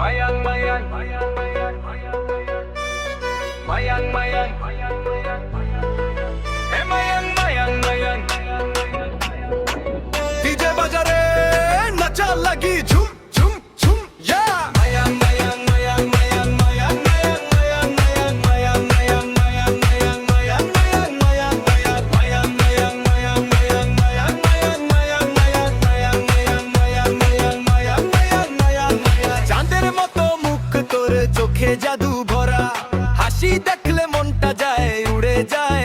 Mayan mayan mayan mayan. Mayan mayan mayan mayan. ভরা হাসি দেখলে মনটা যায় উড়ে যায়